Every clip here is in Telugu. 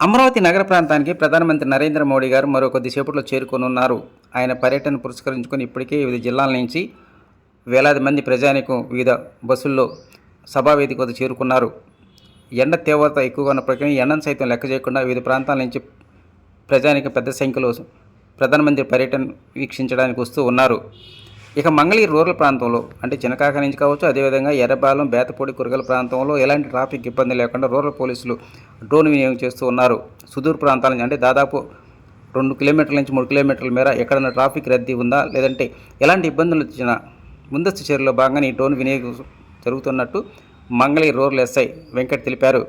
అమరావతి నగర ప్రాంతానికి ప్రధానమంత్రి నరేంద్ర మోడీ గారు మరో కొద్దిసేపట్లో చేరుకోనున్నారు. ఆయన పర్యటన పురస్కరించుకొని ఇప్పటికే వివిధ జిల్లాల నుంచి వేలాది మంది ప్రజానికం వివిధ బస్సుల్లో సభావేదిక వద్ద చేరుకున్నారు. ఎండ తీవ్రత ఎక్కువగా ఉన్న ఉన్నప్పటికీ ఎండను సైతం లెక్క చేయకుండా వివిధ ప్రాంతాల నుంచి ప్రజానికం పెద్ద సంఖ్యలో ప్రధానమంత్రి పర్యటన వీక్షించడానికి వస్తూ ఉన్నారు. ఇక మంగళగిరి రూరల్ ప్రాంతంలో అంటే చినకాక నుంచి కావచ్చు అదేవిధంగా ఎర్రబాలెం బేతపూడి కురగల ప్రాంతంలో ఎలాంటి ట్రాఫిక్ ఇబ్బంది లేకుండా రూరల్ పోలీసులు డ్రోన్ వినియోగం చేస్తూ ఉన్నారు. సుదూర ప్రాంతాల నుంచి అంటే దాదాపు రెండు కిలోమీటర్ల నుంచి మూడు కిలోమీటర్ల మేర ఎక్కడైనా ట్రాఫిక్ రద్దీ ఉందా? లేదంటే ఎలాంటి ఇబ్బందులు వచ్చినా ముందస్తు చర్యలో భాగంగా ఈ డ్రోన్ వినియోగం జరుగుతున్నట్టు మంగళగిరి రూరల్ ఎస్ఐ వెంకట్ తెలిపారు.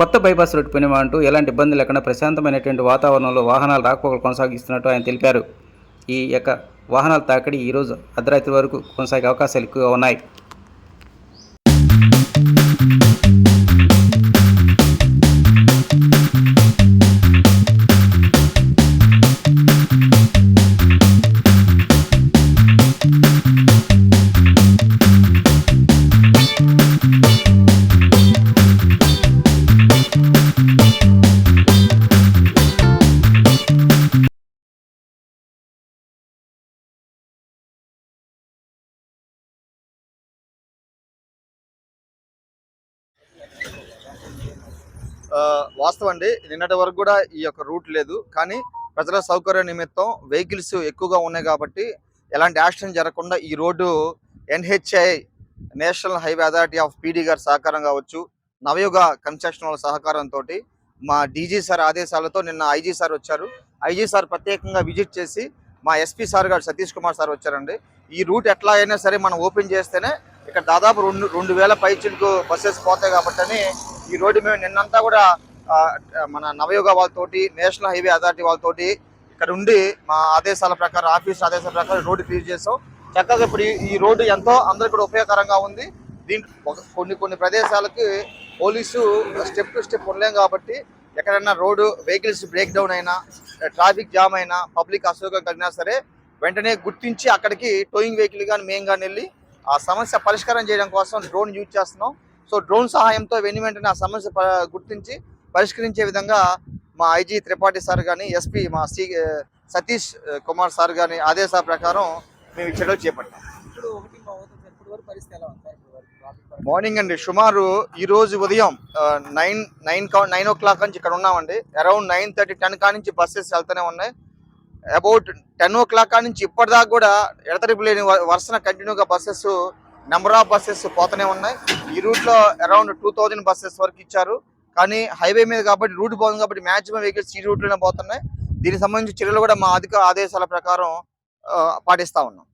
కొత్త బైపాస్ రోడ్డు పని అంటూ ఎలాంటి ఇబ్బంది లేకుండా ప్రశాంతమైనటువంటి వాతావరణంలో వాహనాలు రాకపోకలు కొనసాగిస్తున్నట్టు ఆయన తెలిపారు. ఈ యొక్క వాహనాల తాకిడి ఈరోజు అర్ధరాత్రి వరకు కొనసాగే అవకాశాలు ఎక్కువగా ఉన్నాయి. వాస్తవం అండి నిన్నటి వరకు కూడా ఈ యొక్క రూట్ లేదు. కానీ ప్రజల సౌకర్య నిమిత్తం వెహికల్స్ ఎక్కువగా ఉన్నాయి కాబట్టి ఎలాంటి యాక్సిడెంట్ జరగకుండా ఈ road NHAI national highway authority of PD గారి సహకారం కావచ్చు నవయుగ కన్స్ట్రక్షన్ వాళ్ళ సహకారంతో మా డీజీ సార్ ఆదేశాలతో నిన్న ఐజీ సార్ వచ్చారు. ఐజీ సార్ ప్రత్యేకంగా విజిట్ చేసి మా ఎస్పీ సార్ గారు సతీష్ కుమార్ సార్ వచ్చారండి. ఈ రూట్ ఎట్లా అయినా సరే మనం ఓపెన్ చేస్తేనే ఇక్కడ దాదాపు రెండు రెండు వేల పైచిలకు బస్సెస్ పోతాయి కాబట్టి అని ఈ రోడ్డు మేము నిన్నంతా కూడా మన నవయుగ వాళ్ళతోటి నేషనల్ హైవే అథారిటీ వాళ్ళతోటి ఇక్కడ ఉండి మా ఆదేశాల ప్రకారం ఆఫీస్ ఆదేశాల ప్రకారం రోడ్డు క్లియర్ చేసాం. చక్కగా ఇప్పుడు ఈ- రోడ్డు ఎంతో అందరికి కూడా ఉపయోగకరంగా ఉంది. దీంట్లో కొన్ని కొన్ని ప్రదేశాలకి పోలీసు స్టెప్ టు స్టెప్ ఉండలేం కాబట్టి ఎక్కడైనా రోడ్డు వెహికల్స్ బ్రేక్ డౌన్ అయినా ట్రాఫిక్ జామ్ అయినా పబ్లిక్ అసౌకర్యం కలిగినా సరే వెంటనే గుర్తించి అక్కడికి టోయింగ్ వెహికల్ కానీ మేము కానీ వెళ్ళి ఆ సమస్య పరిష్కారం చేయడం కోసం డ్రోన్ యూజ్ చేస్తున్నాం. సో డ్రోన్ సహాయంతో వెను వెంటనే ఆ సమస్య గుర్తించి పరిష్కరించే విధంగా మా ఐజీ త్రిపాఠి సార్ కానీ ఎస్పీ మా సి సతీష్ కుమార్ సార్ కానీ ఆదేశాల ప్రకారం మేము చర్యలు చేపట్టాం? మార్నింగ్ అండి. సుమారు ఈ రోజు ఉదయం nine nine nine o'clock నుంచి ఇక్కడ ఉన్నామండి. అరౌండ్ నైన్ థర్టీ టెన్ కా నుంచి బస్సెస్ వెళ్తూనే ఉన్నాయి. అబౌట్ టెన్ ఓ క్లాక్ కా నుంచి ఇప్పటిదాకా కూడా ఎడతెరిపి లేని వరుసన కంటిన్యూగా బస్సెస్ నెంబర్ ఆఫ్ బస్సెస్ పోతూనే ఉన్నాయి. ఈ రూట్లో అరౌండ్ టూ థౌజండ్ బస్సెస్ వరకు ఇచ్చారు. కానీ హైవే మీద కాబట్టి రూట్ బాగుంది కాబట్టి మాక్సిమం వెహికల్స్ ఈ రూట్లోనే పోతున్నాయి. దీనికి సంబంధించి చర్యలు కూడా మా అధిక ఆదేశాల ప్రకారం ఆ, పాటిస్తా ఉన్నాం.